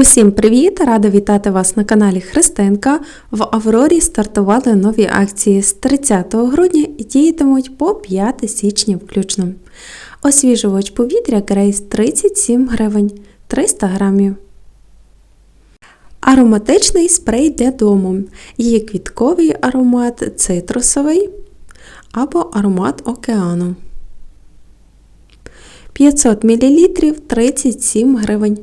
Усім привіт! Рада вітати вас на каналі Христинка. В Аврорі стартували нові акції з 30 грудня і діятимуть по 5 січня включно. Освіжувач повітря Грейс 37 гривень 300 грамів. Ароматичний спрей для дому. Є квітковий аромат цитрусовий або аромат океану. 500 мл 37 гривень.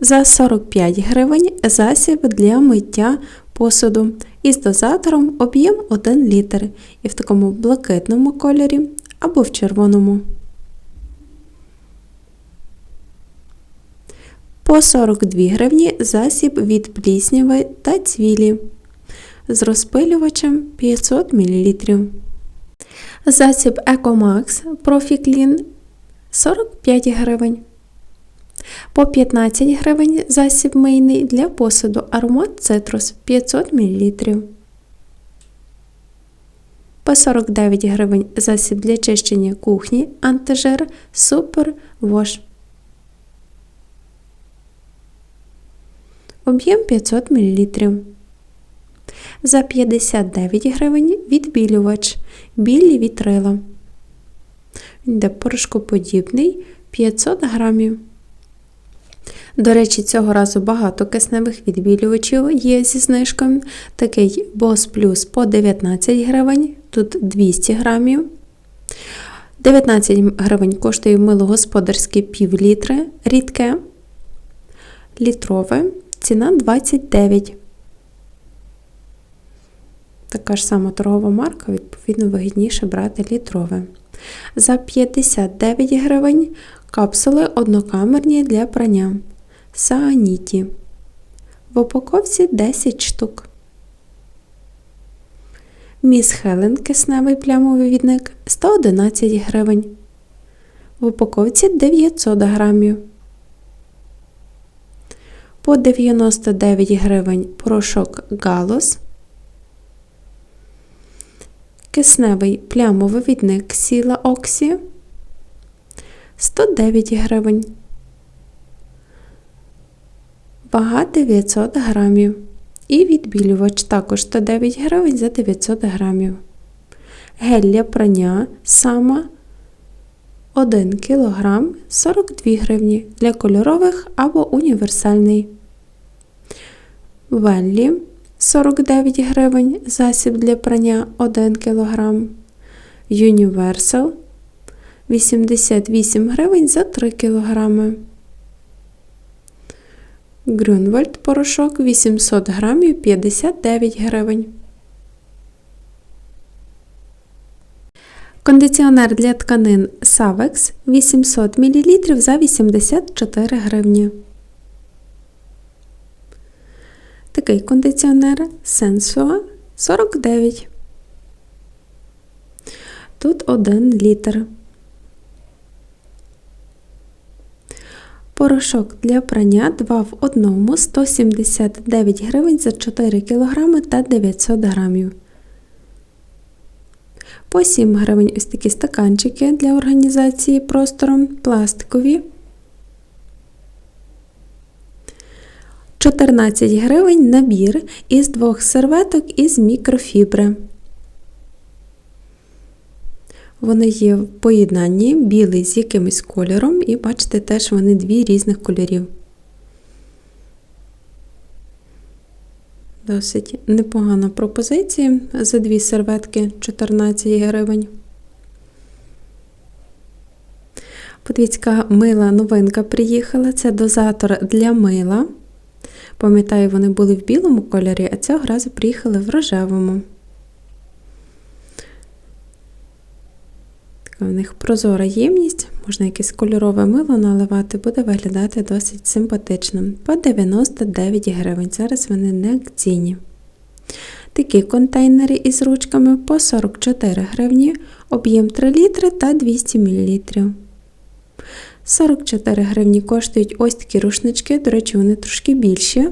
За 45 гривень засіб для миття посуду із дозатором об'єм 1 літр і в такому блакитному кольорі або в червоному. По 42 гривні засіб від плісняви та цвілі з розпилювачем 500 мл. Засіб Екомакс Профіклін 45 гривень. По 15 гривень засіб мийний для посуду аромат цитрус 500 мл. По 49 гривень засіб для чищення кухні антижир Супер Вош. Об'єм 500 мл. За 59 гривень відбілювач білі вітрила. Він йде порошкоподібний 500 грамів. До речі, цього разу багато кисневих відбілювачів є зі знижкою. Такий Boss Plus по 19 гривень, тут 200 грамів. 19 гривень коштує мило господарське рідке, літрове, ціна 29. Така ж сама торгова марка, відповідно, вигідніше брати літрове. За 59 гривень капсули однокамерні для прання. Сааніті. В упаковці 10 штук. Міс Хелен кисневий плямовий відник 111 гривень. В упаковці 900 грамів. По 99 гривень порошок Галос. Кисневий плямовий відник Сіла Оксі 109 гривень. Вага 900 грамів. І відбілювач також 109 гривень за 900 грамів. Гель для прання сама 1 кг 42 гривні для кольорових або універсальний. Веллі 49 гривень засіб для прання 1 кг. Universal 88 гривень за 3 кг. Грюнвальд порошок 800 грамів 59 гривень. Кондиціонер для тканин Savex 800 мл за 84 гривні. Такий кондиціонер Sensua 49. Тут 1 літр. Порошок для прання 2 в 1 179 гривень за 4 кг та 900 грамів. По 7 гривень ось такі стаканчики для організації простором пластикові. 14 гривень набір із двох серветок із мікрофібри. Вони є в поєднанні білий з якимось кольором, і бачите, теж вони дві різних кольорів. Досить непогана пропозиція за дві серветки 14 гривень. Подивіться, мила новинка приїхала. Це дозатор для мила. Пам'ятаю, вони були в білому кольорі, а цього разу приїхали в рожевому. У них прозора ємність, можна якесь кольорове мило наливати, буде виглядати досить симпатично. По 99 гривень. Зараз вони не акційні. Такі контейнери із ручками по 44 гривні, об'єм 3 літри та 200 мл. 44 гривні коштують ось такі рушнички, до речі, вони трошки більші.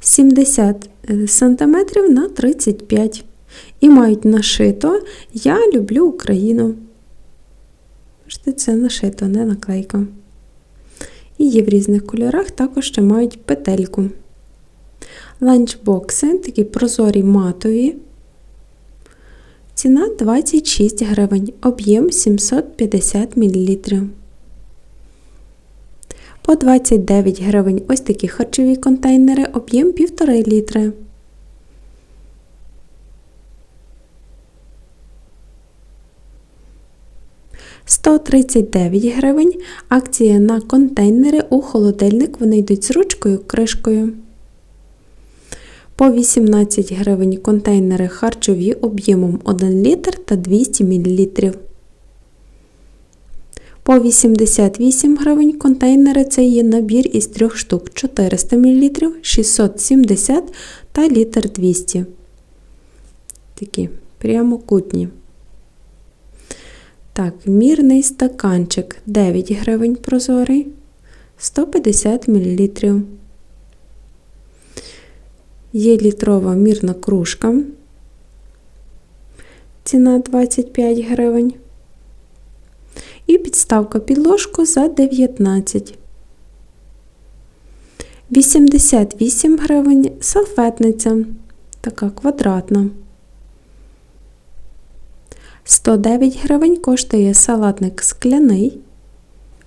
70 см на 35 І мають нашито Я люблю Україну. Це нашито, не наклейка. І є в різних кольорах, також ще мають петельку. Ланчбокси такі прозорі матові. Ціна 26 гривень, об'єм 750 мл. По 29 гривень ось такі харчові контейнери, об'єм 1,5 літри. Сто тридцять дев'ять гривень. Акція на контейнери у холодильник. Вони йдуть з ручкою кришкою. По 18 гривень контейнери харчові об'ємом 1 літр та 200 мл. По 88 гривень контейнери це є набір із трьох штук 400 мл, 670 та літр 200. Такі прямокутні. Так, мірний стаканчик 9 гривень прозорий, 150 мл. Є літрова мірна кружка. Ціна 25 гривень. І підставка під ложку за 19. 88 гривень салфетниця. Така квадратна. 109 гривень коштує салатник скляний.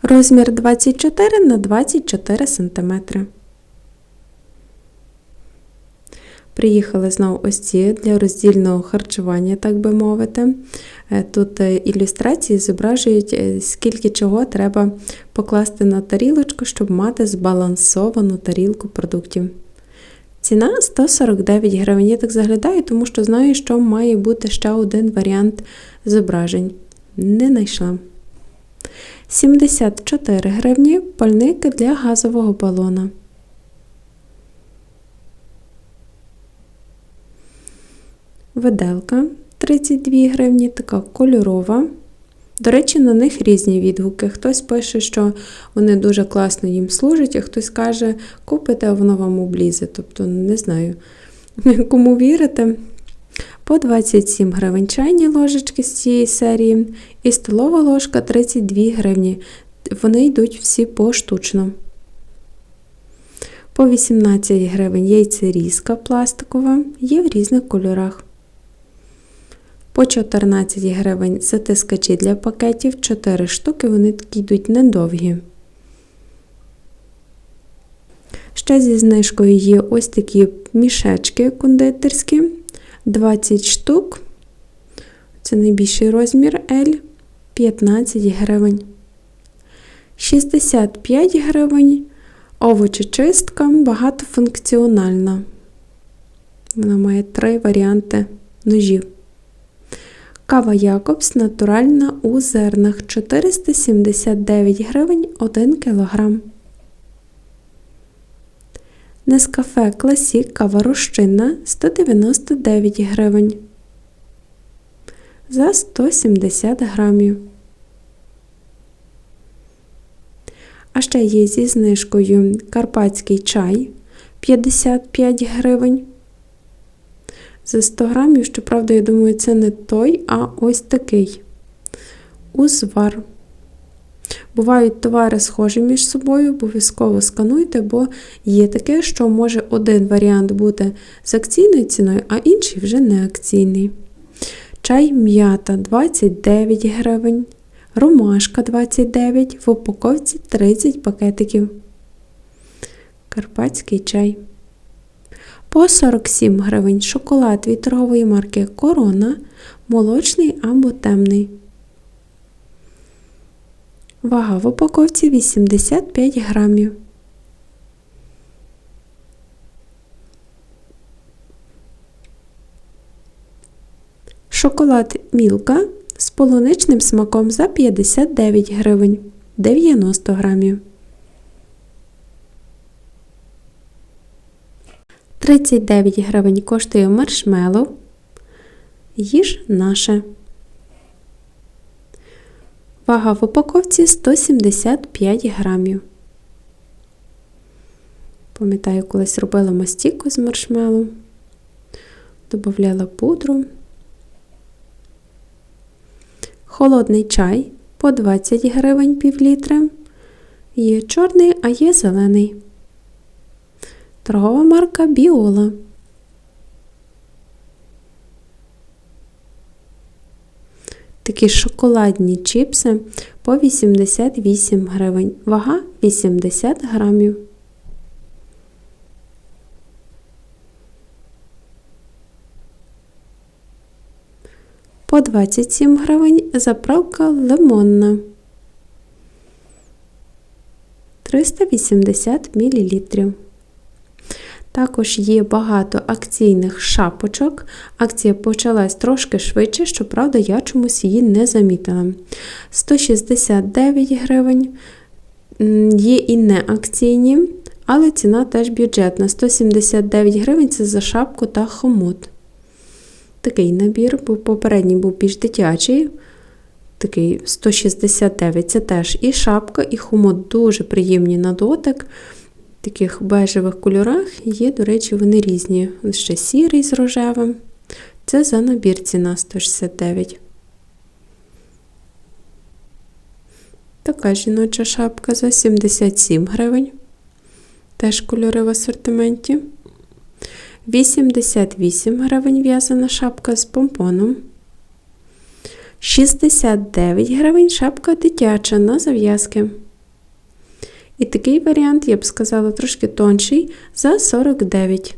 Розмір 24 на 24 см. Приїхали знову ось ці для роздільного харчування, так би мовити. Е, тут е, ілюстрації зображують, е, скільки чого треба покласти на тарілочку, щоб мати збалансовану тарілку продуктів. Ціна 149 гривень. Я так заглядаю, тому що знаю, що має бути ще один варіант зображень. Не знайшла. 74 гривні пальник для газового балона. Виделка 32 гривні, така кольорова. До речі, на них різні відгуки. Хтось пише, що вони дуже класно їм служать, а хтось каже, купите, а воно вам облізе. Тобто, не знаю, кому вірите. По 27 гривень чайні ложечки з цієї серії. І столова ложка 32 гривні. Вони йдуть всі поштучно. По 18 гривень яйцерізка пластикова, є в різних кольорах. По 14 гривень затискачі для пакетів 4 штуки, вони такі йдуть недовгі. Ще зі знижкою є ось такі мішечки кондитерські 20 штук. Це найбільший розмір L 15 гривень. 65 гривень. Овочечистка багатофункціональна. Вона має три варіанти ножів. Кава Якобс натуральна у зернах 479 гривень 1 кг. Нескафе Класік кава розчинна 199 гривень за 170 грамів. А ще є зі знижкою карпатський чай 55 гривень за 100 грамів, щоправда, я думаю, це не той, а ось такий узвар. Бувають товари схожі між собою, обов'язково скануйте, бо є таке, що може один варіант бути з акційною ціною, а інший вже не акційний. Чай м'ята 29 гривень, ромашка 29, в упаковці 30 пакетиків. Карпатський чай. По 47 гривень шоколад від торгової марки Корона, молочний або темний. Вага в упаковці 85 грамів. Шоколад Мілка з полуничним смаком за 59 гривень 90 грамів. 39 гривень коштує маршмеллоу. Їж наше. Вага в упаковці 175 грамів. Пам'ятаю, колись робила мастіку з маршмеллоу. Добавляла пудру. Холодний чай по 20 гривень пів літра. Є чорний, а є зелений. Торгова марка Біола. Такі шоколадні чіпси по 88 гривень. Вага 80 грамів. По 27 гривень заправка лимонна. 380 мл. Також є багато акційних шапочок. Акція почалась трошки швидше, щоправда, я чомусь її не замітила. 169 гривень. Є і не акційні, але ціна теж бюджетна. 179 гривень це за шапку та хомут. Такий набір, бо попередній був більш дитячий. Такий 169 це теж і шапка, і хомут дуже приємні на дотик таких бежевих кольорах є, до речі, вони різні. Ще сірий з рожевим. Це за набір ціна 169. Така жіноча шапка за 77 гривень. Теж кольори в асортименті. 88 гривень в'язана шапка з помпоном. 69 гривень шапка дитяча на зав'язки. І такий варіант, я б сказала, трошки тонший за 49.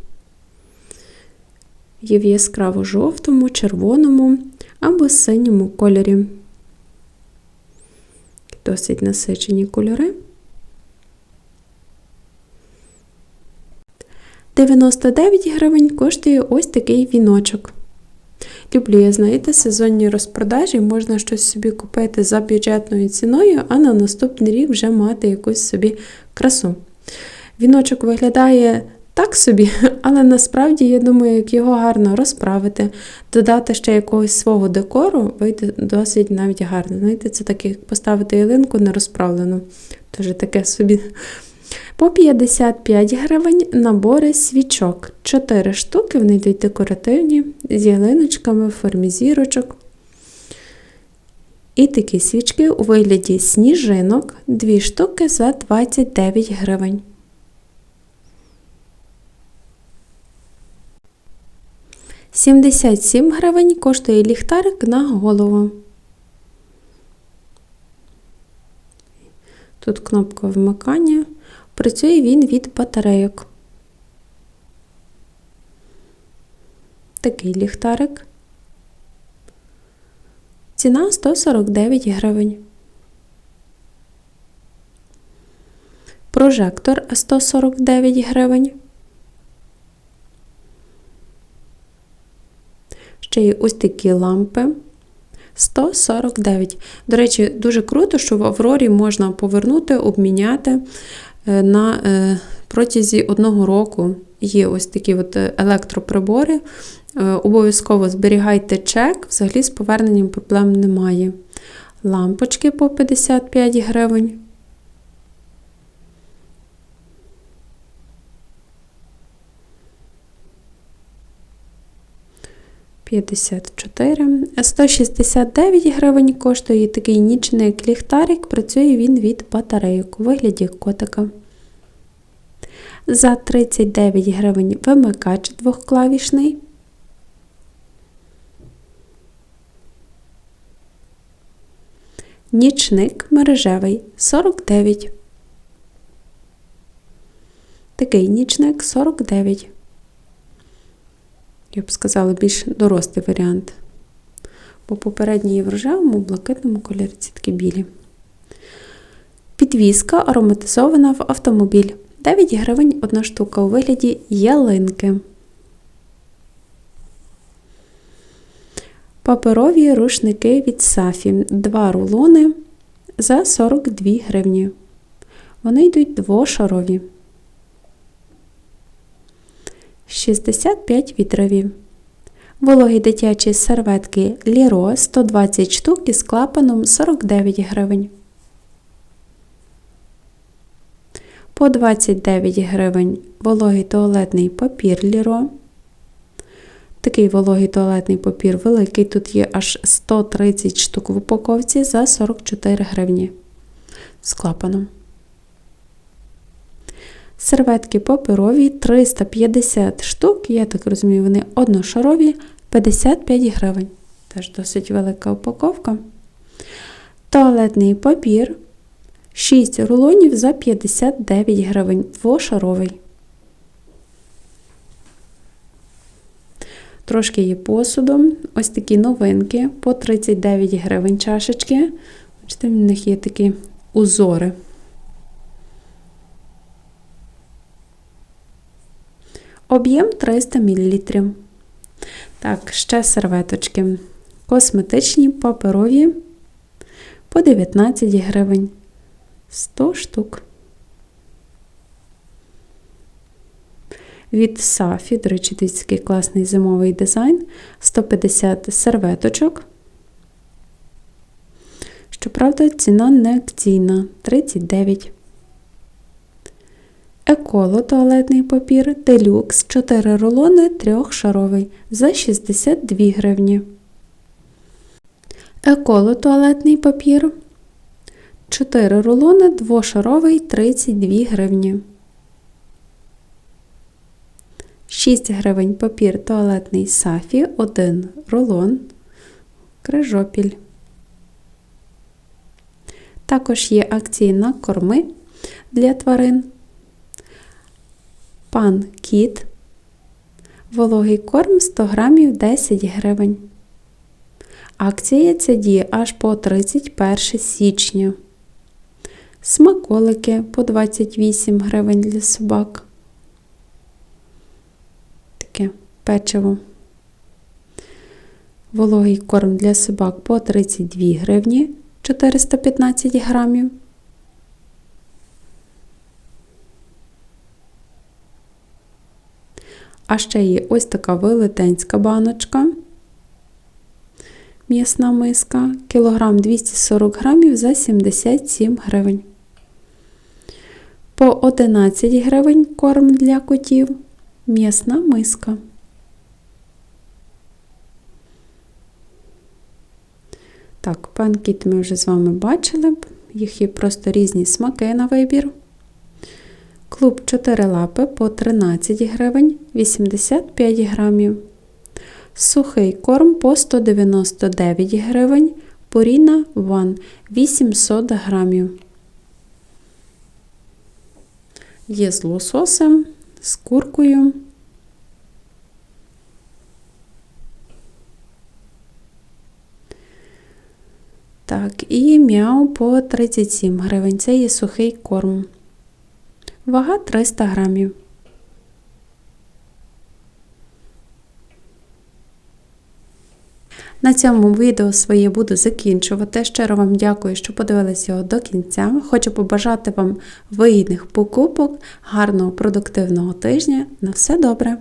Є в яскраво жовтому, червоному або синьому кольорі. Досить насичені кольори. 99 гривень коштує ось такий віночок. Люблю, я знаєте, сезонні розпродажі, можна щось собі купити за бюджетною ціною, а на наступний рік вже мати якусь собі красу. Віночок виглядає так собі, але насправді, я думаю, як його гарно розправити, додати ще якогось свого декору, вийде досить навіть гарно. Знаєте, це так, як поставити ялинку нерозправлену. Тож таке собі. По 55 гривень набори свічок. 4 штуки, вони йдуть декоративні, з ялиночками в формі зірочок. І такі свічки у вигляді сніжинок 2 штуки за 29 гривень. Сімдесят сім гривень коштує ліхтарик на голову. Тут кнопка вмикання. Працює він від батарейок. Такий ліхтарик. Ціна 149 гривень. Прожектор 149 гривень. Ще є ось такі лампи. 149. До речі, дуже круто, що в Аврорі можна повернути, обміняти. Е, на е, протязі одного року є ось такі от е, електроприбори. Обов'язково зберігайте чек, взагалі з поверненням проблем немає. Лампочки по 55 гривень. П'ятдесят чотири. 169 гривень коштує такий нічний ліхтарик, працює він від батарейок у вигляді котика. За 39 гривень вимикач двохклавішний. Нічник мережевий 49. Такий нічник 49. Я б сказала, більш дорослий варіант. Бо попередній в рожевому, блакитному кольорі ці такі білі. Підвізка ароматизована в автомобіль. 9 гривень одна штука у вигляді ялинки. Паперові рушники від Сафі. Два рулони за 42 гривні. Вони йдуть двошарові. 65 вітрові. Вологі дитячі серветки Ліро 120 штук із клапаном 49 гривень. По 29 гривень вологий туалетний папір Ліро. Такий вологий туалетний папір великий. Тут є аж 130 штук в упаковці за 44 гривні з клапаном. Серветки паперові 350 штук, я так розумію, вони одношарові 55 гривень. Теж досить велика упаковка. Туалетний папір 6 рулонів за 59 гривень, двошаровий. Трошки є посуду. Ось такі новинки по 39 гривень чашечки. Бачите, в них є такі узори. Об'єм 300 мл. Так, ще серветочки. Косметичні, паперові по 19 гривень. 100 штук. Від Сафі, до речі, такий класний зимовий дизайн. 150 серветочок. Щоправда, ціна не акційна 39. Еколо туалетний папір делюкс 4 рулони трьохшаровий за 62 гривні. Еколо туалетний папір 4 рулони двошаровий 32 гривні. 6 гривень папір туалетний сафі 1 рулон. Крижопіль. Також є акції на корми для тварин. Пан кіт. Вологий корм 100 грамів 10 гривень. Акція ця діє аж по 31 січня. Смаколики по 28 гривень для собак. Таке печиво. Вологий корм для собак по 32 гривні 415 грамів. А ще є ось така велетенська баночка. М'ясна миска, кілограм 240 грамів за 77 гривень. По 11 гривень корм для котів. М'ясна миска. Так, панкіт ми вже з вами бачили. Їх є просто різні смаки на вибір. Клуб 4 лапи по 13 гривень 85 грамів. Сухий корм по 199 гривень. Поріна One 800 грамів. Є з лососем, з куркою. Так, і м'яу по 37 гривень. Це є сухий корм. Вага 300 грамів. На цьому відео своє буду закінчувати. Щиро вам дякую, що подивилися його до кінця. Хочу побажати вам вигідних покупок, гарного продуктивного тижня. На все добре!